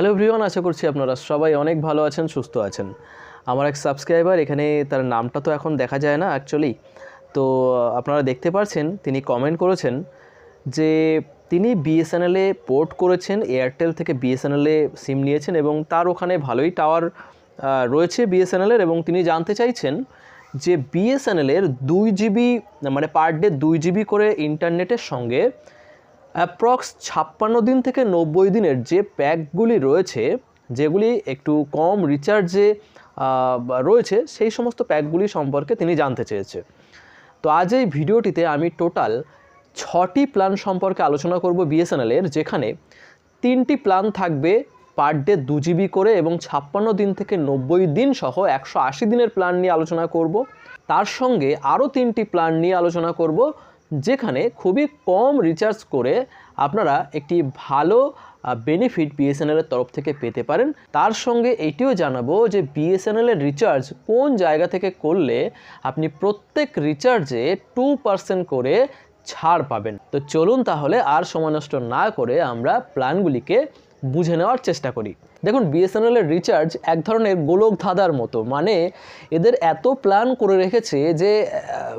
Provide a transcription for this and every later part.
Hello everyone আশা করছি আপনারা সবাই অনেক ভালো আছেন, সুস্থ আছেন। আমার এক সাবস্ক্রাইবার এখানে তার নামটা তো এখন দেখা যায় না অ্যাকচুয়ালি তো আপনারা দেখতে পারছেন, তিনি কমেন্ট করেছেন যে তিনি বিএসএনএলে পোর্ট করেছেন এয়ারটেল থেকে বিএসএনএলে সিম নিয়েছেন এবং তার ওখানে ভালোই টাওয়ার রয়েছে বিএসএনএলের এবং তিনি জানতে চাইছেন যে বিএসএনএলের দুই জিবি মানে পার ডে দুই জিবি করে ইন্টারনেটের সঙ্গে অ্যাপ্রক্স ছাপ্পান্ন দিন থেকে নব্বই দিনের যে প্যাকগুলি রয়েছে, যেগুলি একটু কম রিচার্জে রয়েছে, সেই সমস্ত প্যাকগুলি সম্পর্কে তিনি জানতে চেয়েছে। তো আজ এই ভিডিওটিতে আমি টোটাল ছটি প্ল্যান সম্পর্কে আলোচনা করব বিএসএনএলের যেখানে তিনটি প্ল্যান থাকবে পার ডে দু জিবি করে এবং ছাপ্পান্ন দিন থেকে নব্বই দিন সহ একশো আশি দিনের প্ল্যান নিয়ে আলোচনা করব। তার সঙ্গে আরও তিনটি প্ল্যান নিয়ে আলোচনা করব। যেখানে খুবই কম রিচার্জ করে আপনারা একটি ভালো বেনিফিট বিএসএনএলের তরফ থেকে পেতে পারেন। তার সঙ্গে এইটিও জানাব যে বিএসএনএলের রিচার্জ কোন জায়গা থেকে করলে আপনি প্রত্যেক রিচার্জে টু পার্সেন্ট করে ছাড় পাবেন। তো চলুন তাহলে আর সময় নষ্ট না করে আমরা প্ল্যানগুলিকে বুঝে নেওয়ার চেষ্টা করি। দেখুন বিএসএনএলের রিচার্জ এক ধরনের গোলক ধাঁধার মতো। মানে এদের এত প্ল্যান করে রেখেছে যে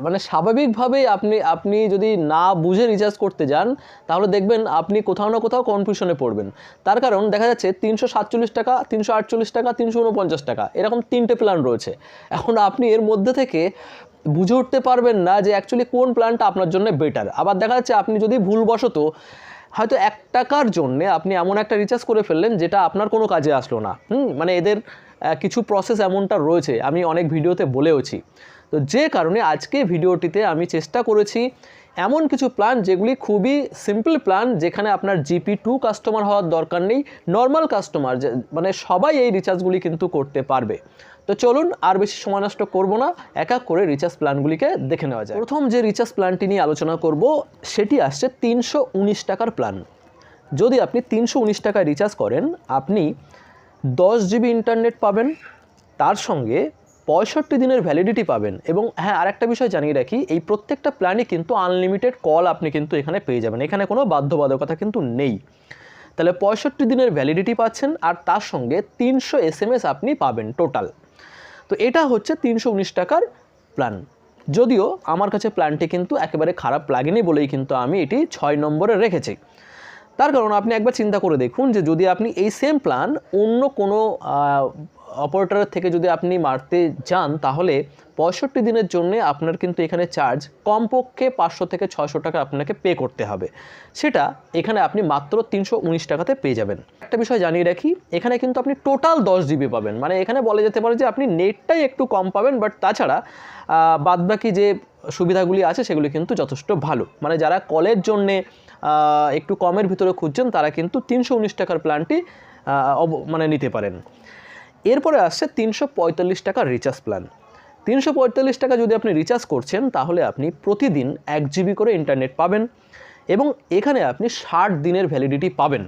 মানে স্বাভাবিকভাবেই আপনি আপনি যদি না বুঝে রিচার্জ করতে যান, তাহলে দেখবেন আপনি কোথাও না কোথাও কনফিউশনে পড়বেন। তার কারণ দেখা যাচ্ছে তিনশো সাতচল্লিশ টাকা, তিনশো আটচল্লিশ টাকা, তিনশো উনপঞ্চাশ টাকা, এরকম তিনটে প্ল্যান রয়েছে। এখন আপনি এর মধ্যে থেকে বুঝে উঠতে পারবেন না যে অ্যাকচুয়ালি কোন প্ল্যানটা আপনার জন্য বেটার আবার দেখা যাচ্ছে আপনি যদি ভুলবশত হয়তো এক টাকার জন্যে আপনি এমন একটা রিচার্জ করে ফেললেন যেটা আপনার কোনো কাজে আসলো না। হুম? মানে এদের কিছু প্রসেস এমনটা রয়েছে, আমি অনেক ভিডিওতে বলেওছি। তো যে কারণে আজকে ভিডিওটিতে আমি চেষ্টা করেছি এমন কিছু প্ল্যান যেগুলি খুবই সিম্পল প্ল্যান যেখানে আপনার জিপি টু কাস্টমার হওয়ার দরকার নেই নর্মাল কাস্টমার মানে সবাই এই রিচার্জগুলি কিন্তু করতে পারবে। তো চলুন আর বেশি সময় নষ্ট করব না, এক এক করে রিচার্জ প্ল্যানগুলিকে দেখে নেওয়া যায় প্রথম যে রিচার্জ প্ল্যানটি নিয়ে আলোচনা করব, সেটি আসছে তিনশো উনিশ টাকার প্ল্যান যদি আপনি তিনশো উনিশ টাকায় রিচার্জ করেন, আপনি দশ জিবি ইন্টারনেট পাবেন, তার সঙ্গে পঁয়ষট্টি দিনের ভ্যালিডিটি পাবেন। এবং হ্যাঁ আরেকটা বিষয় জানিয়ে রাখি, এই প্রত্যেকটা প্ল্যানই কিন্তু আনলিমিটেড কল আপনি কিন্তু এখানে পেয়ে যাবেন। এখানে কোনো বাধ্যবাধকতা কিন্তু নেই। তাহলে পঁয়ষট্টি দিনের ভ্যালিডিটি পাচ্ছেন আর তার সঙ্গে তিনশো এস আপনি পাবেন টোটাল তো এটা হচ্ছে তিনশো উনিশ টাকার প্ল্যান যদিও আমার কাছে প্ল্যানটি কিন্তু একেবারে খারাপ লাগেনি বলেই কিন্তু আমি এটি ছয় নম্বরে রেখেছি। তার কারণ আপনি একবার চিন্তা করে দেখুন যে যদি আপনি এই সেম প্ল্যান অন্য কোনো অপারেটরের থেকে যদি আপনি মারতে যান, তাহলে পঁয়ষট্টি দিনের জন্য আপনার কিন্তু এখানে চার্জ কমপক্ষে পাঁচশো থেকে ছশো টাকা আপনাকে পে করতে হবে। সেটা এখানে আপনি মাত্র তিনশো উনিশ টাকাতে পেয়ে যাবেন। একটা বিষয় জানিয়ে রাখি, এখানে কিন্তু আপনি টোটাল দশ জিবি পাবেন। মানে এখানে বলা যেতে পারে যে আপনি নেটটাই একটু কম পাবেন বাট তাছাড়া বাদবাকি যে সুবিধাগুলি আছে, সেগুলি কিন্তু যথেষ্ট ভালো। মানে যারা কলের জন্যে একটু কমের ভিতরে খুঁজছেন, তারা কিন্তু তিনশো উনিশ টাকার প্ল্যানটি মানে নিতে পারেন। এরপরে আসছে তিনশো টাকার রিচার্জ প্ল্যান তিনশো পঁয়তাল্লিশ টাকা যদি আপনি রিচার্জ করছেন, তাহলে আপনি প্রতিদিন এক জিবি করে ইন্টারনেট পাবেন এবং এখানে আপনি ষাট দিনের ভ্যালিডিটি পাবেন।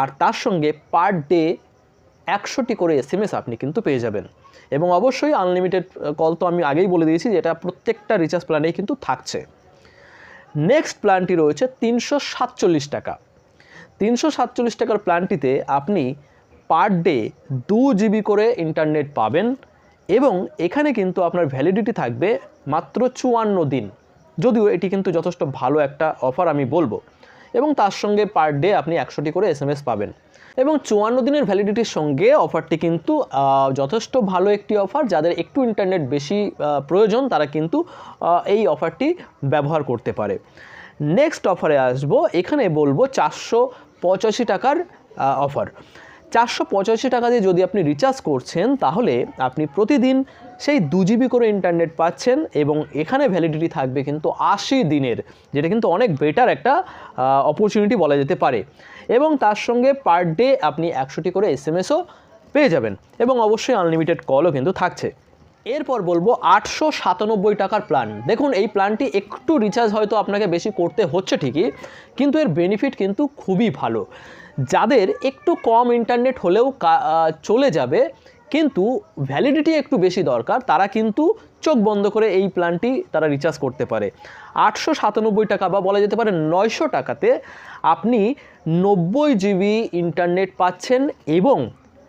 আর তার সঙ্গে পার ডে একশোটি করে এস আপনি কিন্তু পেয়ে যাবেন। এবং অবশ্যই আনলিমিটেড কল তো আমি আগেই বলে দিয়েছি যে এটা প্রত্যেকটা রিচার্জ প্ল্যানেই কিন্তু থাকছে। নেক্সট প্ল্যানটি রয়েছে তিনশো সাতচল্লিশ টাকা। তিনশো সাতচল্লিশ টাকার প্ল্যানটিতে আপনি পার ডে দু জিবি করে ইন্টারনেট পাবেন এবং এখানে কিন্তু আপনার ভ্যালিডিটি থাকবে মাত্র চুয়ান্ন দিন। যদিও এটি কিন্তু যথেষ্ট ভালো একটা অফার আমি বলব। এবং তার সঙ্গে পার ডে আপনি একশোটি করে এস পাবেন। এবং চুয়ান্ন দিনের ভ্যালিডিটির সঙ্গে অফারটি কিন্তু যথেষ্ট ভালো একটি অফার যাদের একটু ইন্টারনেট বেশি প্রয়োজন, তারা কিন্তু এই অফারটি ব্যবহার করতে পারে। নেক্সট অফারে আসব। এখানে বলব চারশো পঁচাশি টাকার অফার চারশো পঁচাশি টাকা দিয়ে যদি আপনি রিচার্জ করছেন, তাহলে আপনি প্রতিদিন সেই দু জিবি করে ইন্টারনেট পাচ্ছেন এবং এখানে ভ্যালিডিটি থাকবে কিন্তু আশি দিনের, যেটা কিন্তু অনেক বেটার একটা অপরচুনিটি বলা যেতে পারে। এবং তার সঙ্গে পার ডে আপনি একশোটি করে এস এম এসও পেয়ে যাবেন এবং অবশ্যই আনলিমিটেড কলও কিন্তু থাকছে। এরপর বলব আটশো সাতানব্বই টাকার প্ল্যান দেখুন, এই প্ল্যানটি একটু রিচার্জ হয়তো আপনাকে বেশি করতে হচ্ছে ঠিকই, কিন্তু এর বেনিফিট কিন্তু খুবই ভালো। যাদের একটু কম ইন্টারনেট হলেও চলে যাবে, কিন্তু ভ্যালিডিটি একটু বেশি দরকার, তারা কিন্তু চোখ বন্ধ করে এই প্ল্যানটি তারা রিচার্জ করতে পারে। আটশো সাতানব্বই টাকা বা বলা যেতে পারে নয়শো টাকাতে আপনি নব্বই জিবি ইন্টারনেট পাচ্ছেন এবং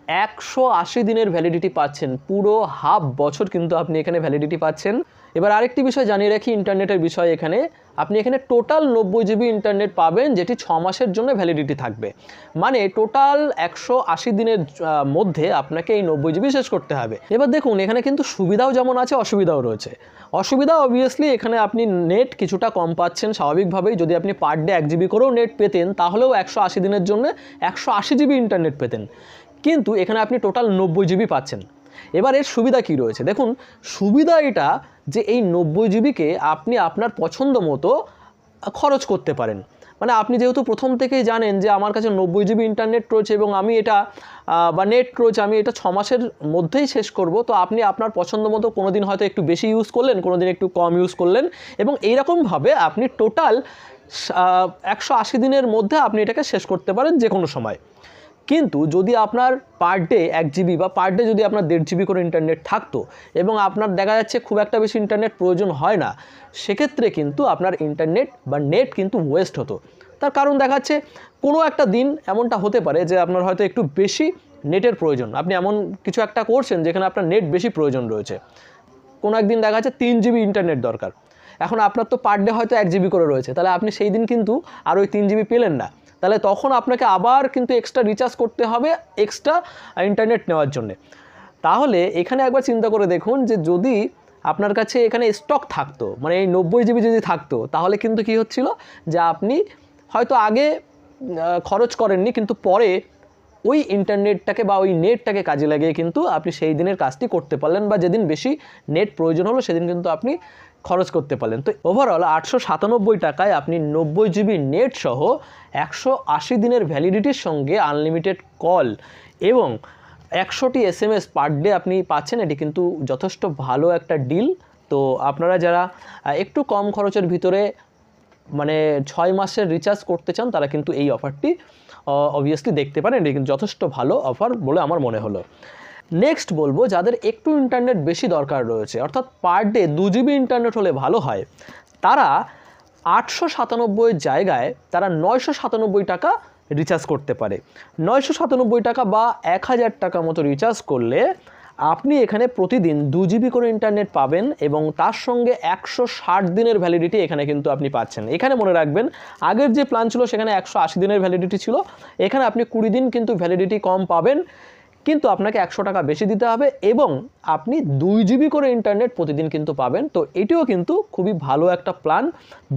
একশো আশি দিনের ভ্যালিডিটি পাচ্ছেন। পুরো হাফ বছর কিন্তু আপনি এখানে ভ্যালিডিটি পাচ্ছেন। এবার আরেকটি বিষয় জানিয়ে রাখি ইন্টারনেটের বিষয় এখানে। আপনি এখানে টোটাল নব্বই জিবি ইন্টারনেট পাবেন, যেটি ছ মাসের জন্য ভ্যালিডিটি থাকবে। মানে টোটাল একশো আশি দিনের মধ্যে আপনাকে এই নব্বই জিবি শেষ করতে হবে। এবার দেখুন, এখানে কিন্তু সুবিধাও যেমন আছে, অসুবিধাও রয়েছে। অসুবিধা অবভিয়াসলি এখানে আপনি নেট কিছুটা কম পাচ্ছেন স্বাভাবিকভাবেই। যদি আপনি পার ডে এক জিবি করেও নেট পেতেন, তাহলেও একশো আশি দিনের জন্য একশো আশি জিবি ইন্টারনেট পেতেন। কিন্তু এখানে আপনি টোটাল নব্বই জিবি পাচ্ছেন। এবার এর সুবিধা কী রয়েছে? দেখুন, সুবিধা এটা যে এই নব্বই জিবিকে আপনি আপনার পছন্দ মতো খরচ করতে পারেন। মানে আপনি যেহেতু প্রথম থেকেই জানেন যে আমার কাছে নব্বই জিবি ইন্টারনেট রয়েছে এবং আমি এটা বা নেট রয়েছে, আমি এটা ছ মাসের মধ্যেই শেষ করব, তো আপনি আপনার পছন্দ মতো কোনো দিন হয়তো একটু বেশি ইউজ করলেন কোনো দিন একটু কম ইউজ করলেন এবং এইরকমভাবে আপনি টোটাল একশো আশি দিনের মধ্যে আপনি এটাকে শেষ করতে পারেন যে কোনো সময়। কিন্তু যদি আপনার পার ডে এক জিবি বা পার ডে যদি আপনার দেড় জিবি করে ইন্টারনেট থাকতো এবং আপনার দেখা যাচ্ছে খুব একটা বেশি ইন্টারনেট প্রয়োজন হয় না, সেক্ষেত্রে কিন্তু আপনার ইন্টারনেট বা নেট কিন্তু ওয়েস্ট হতো। তার কারণ দেখাচ্ছে কোনো একটা দিন এমনটা হতে পারে যে আপনার হয়তো একটু বেশি নেটের প্রয়োজন। আপনি এমন কিছু একটা করছেন যেখানে আপনার নেট বেশি প্রয়োজন রয়েছে। কোনো একদিন দেখা যাচ্ছে তিন জিবি ইন্টারনেট দরকার। এখন আপনার তো পার ডে হয়তো এক জিবি করে রয়েছে। তাহলে আপনি সেই দিন কিন্তু আর ওই তিন জিবি পেলেন না। তাহলে তখন আপনাকে আবার কিন্তু এক্সট্রা রিচার্জ করতে হবে এক্সট্রা ইন্টারনেট নেওয়ার জন্যে। তাহলে এখানে একবার চিন্তা করে দেখুন যে যদি আপনার কাছে এখানে স্টক থাকতো মানে এই নব্বই জিবি যদি থাকতো, তাহলে কিন্তু কি হচ্ছিল? যে আপনি হয়তো আগে খরচ করেননি, কিন্তু পরে ওই ইন্টারনেটটাকে বা ওই নেটটাকে কাজে লাগিয়ে কিন্তু আপনি সেই দিনের কাজটি করতে পারলেন বা যেদিন বেশি নেট প্রয়োজন হলো সেদিন কিন্তু আপনি খরচ করতে পারলেন। তো ওভারঅল আটশো সাতানব্বই টাকায় আপনি নব্বই জিবি নেট সহ একশো আশি দিনের ভ্যালিডিটির সঙ্গে আনলিমিটেড কল এবং একশোটি S M S per day আপনি পাচ্ছেন, এটি কিন্তু যথেষ্ট ভালো একটা ডিল তো আপনারা যারা একটু কম খরচের ভিতরে মানে ছয় মাসের রিচার্জ করতে চান, তারা কিন্তু এই অফারটি অবভিয়াসলি দেখতে পারেন, এটি কিন্তু যথেষ্ট ভালো অফার বলে আমার মনে হলো। নেক্সট বলব, যাদের একটু ইন্টারনেট বেশি দরকার রয়েছে, অর্থাৎ পার ডে দু জিবি ইন্টারনেট হলে ভালো হয়, তারা আটশো সাতানব্বই জায়গায় তারা নয়শো সাতানব্বই টাকা রিচার্জ করতে পারে। নয়শো সাতানব্বই টাকা বা এক হাজার টাকা মতো রিচার্জ করলে আপনি এখানে প্রতিদিন দু জিবি করে ইন্টারনেট পাবেন এবং তার সঙ্গে একশো ষাট দিনের ভ্যালিডিটি এখানে কিন্তু আপনি পাচ্ছেন। এখানে মনে রাখবেন, আগের যে প্ল্যান ছিল সেখানে একশো আশি দিনের ভ্যালিডিটি ছিল। এখানে আপনি কুড়ি দিন কিন্তু ভ্যালিডিটি কম পাবেন, কিন্তু আপনাকে একশো টাকা বেশি দিতে হবে এবং আপনি দুই জিবি করে ইন্টারনেট প্রতিদিন কিন্তু পাবেন। তো এটিও কিন্তু খুবই ভালো একটা প্ল্যান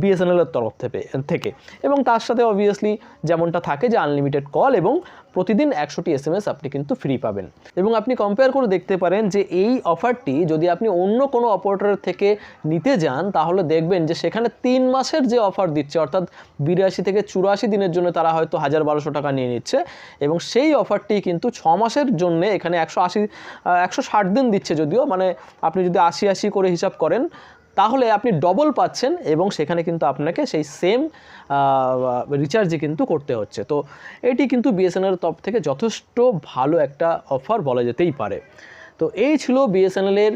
বিএসএনএলের তরফ থেকে থেকে। এবং তার সাথে অবভিয়াসলি যেমনটা থাকে যে আনলিমিটেড কল এবং প্রতিদিন একশোটি এস আপনি কিন্তু ফ্রি পাবেন। এবং আপনি কম্পেয়ার করে দেখতে পারেন যে এই অফারটি যদি আপনি অন্য কোনো অপারেটরের থেকে নিতে যান, তাহলে দেখবেন যে সেখানে তিন মাসের যে অফার দিচ্ছে, অর্থাৎ বিরাশি থেকে চুরাশি দিনের জন্য তারা হয়তো হাজার বারোশো টাকা নিয়ে নিচ্ছে, এবং সেই অফারটি কিন্তু ছ মাসের জন্য এখানে একশো আশি একশো ষাট দিন দিচ্ছে যদিও মানে আপনি যদি আশি আশি করে হিসাব করেন তাহলে আপনি ডবল পাচ্ছেন এবং সেখানে কিন্তু আপনাকে সেই সেম রিচার্জই কিন্তু করতে হচ্ছে। তো এটি কিন্তু বিএসএনএল তরফ থেকে যথেষ্ট ভালো একটা অফার বলা যেতেই পারে। তো এই ছিল বিএসএনএলের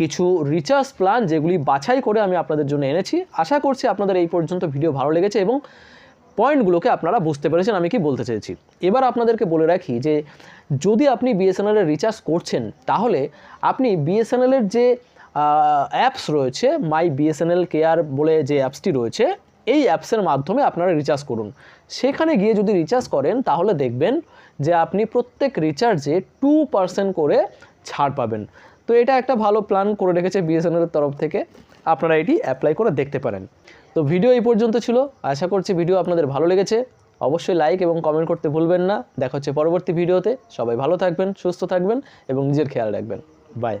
কিছু রিচার্জ প্ল্যান যেগুলি বাছাই করে আমি আপনাদের জন্য এনেছি। আশা করছি আপনাদের এই পর্যন্ত ভিডিও ভালো লেগেছে এবং পয়েন্টগুলোকে আপনারা বুঝতে পেরেছেন আমি কি বলতে চেয়েছি। এবার আপনাদেরকে বলে রাখি যে যদি আপনি বিএসএনএলের রিচার্জ করছেন, তাহলে আপনি বিএসএনএলের যে অ্যাপস রয়েছে মাই বিএসএনএল কেয়ার বলে যে অ্যাপসটি রয়েছে, এই অ্যাপসের মাধ্যমে আপনারা রিচার্জ করুন। সেখানে গিয়ে যদি রিচার্জ করেন, তাহলে দেখবেন যে আপনি প্রত্যেক রিচার্জে টু পার্সেন্ট করে ছাড় পাবেন। তো এটা একটা ভালো প্ল্যান করে রেখেছে বিএসএনএলের তরফ থেকে। আপনারা এটি অ্যাপ্লাই করে দেখতে পারেন। তো ভিডিও এই পর্যন্ত ছিল। আশা করছি ভিডিও আপনাদের ভালো লেগেছে। অবশ্যই লাইক এবং কমেন্ট করতে ভুলবেন না। দেখা হচ্ছে পরবর্তী ভিডিওতে সবাই ভালো থাকবেন, সুস্থ থাকবেন এবং নিজের খেয়াল রাখবেন। বাই